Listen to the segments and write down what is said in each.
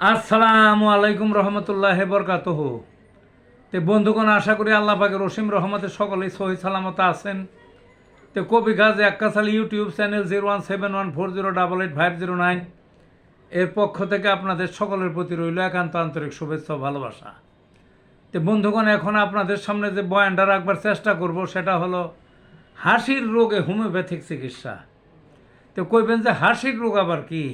আসসালামু আলাইকুম রহমতুল্লাহ বরকাতহ। তে বন্ধুগণ, আশা করি আল্লাহ পাকের রসিম রহমতে সকলেই সহি সালামত আছেন। তে কবি গাজ একাশাল YouTube channel zero one seven one four zero double eight five zero nine এর পক্ষ থেকে আপনাদের সকলের প্রতি রইল একান্ত আন্তরিক শুভেচ্ছা ভালোবাসা। তো বন্ধুগণ, এখন আপনাদের সামনে যে বয়ানটা রাখবার চেষ্টা করব সেটা হলো, হাসির রোগে হোমিওপ্যাথিক চিকিৎসা। তো কইবেন যে হাসির রোগ আবার কি?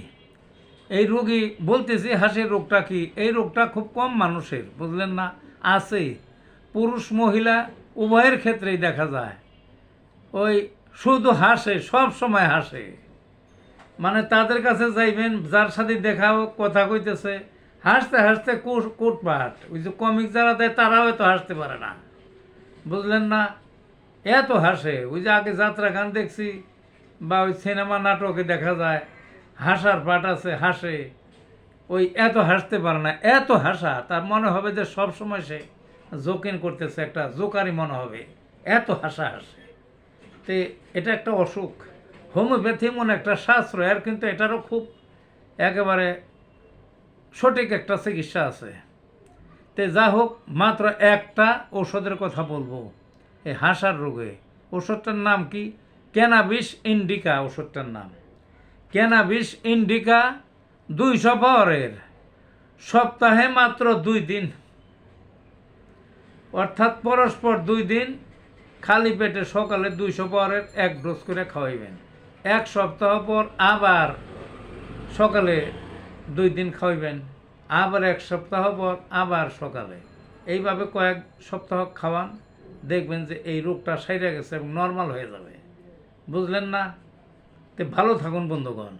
এই রোগী বলতেছি হাসির রোগটা কি? এই রোগটা খুব কম মানুষের বুঝলেন না? আছে। পুরুষ মহিলা উভয়ের ক্ষেত্রেই দেখা যায়। ওই শুধু হাসে সব সময় হাসে। মানে তাদের কাছে যাইবেন যার সাথে দেখা হোক, কথা কইতেছে হাসতে হাসতে কুট কুটপাট। ওই যে কমিক যারা দেয় তারাও এত হাসতে পারে না। বুঝলেন না? এত হাসে। ওই যে আগে যাত্রা গান দেখছি বা ওই সিনেমা নাটকে দেখা যায়। হাসার পাট আছে, হাসে। ওই এত হাসতে পারে না, এত হাসা, তার মনে হবে যে সব সময় সে জোকিন করতেছে, একটা জোকারি মনে হবে। এত হাসা হাসে। তে এটা একটা অসুখ। হোমিওপ্যাথি মনে একটা শাস্ত্র, এর কিন্তু এটারও খুব একেবারে সঠিক একটা চিকিৎসা আছে। তে যা হোক, মাত্র একটা ওষুধের কথা বলব, এই হাসার রোগে। ওষুধটার নাম কি? ক্যানাবিস ইন্ডিকা ওষুধটার নাম। ক্যানাবিস ইন্ডিকা দুইশো পাওয়ারের সপ্তাহে মাত্র দুই দিন। অর্থাৎ পরস্পর দুই দিন, খালি পেটে সকালে দুইশো পাওয়ারের এক ডোজ করে খাওয়াইবেন। এক সপ্তাহ পর আবার সকালে দুই দিন খাওয়াইবেন। আবার এক সপ্তাহ পর আবার সকালে। এইভাবে কয়েক সপ্তাহ খাওয়ান, দেখবেন যে এই রোগটা সাইরে গেছে এবং নর্মাল হয়ে যাবে। বুঝলেন না? তো ভালো থাকুন বন্ধুগণ।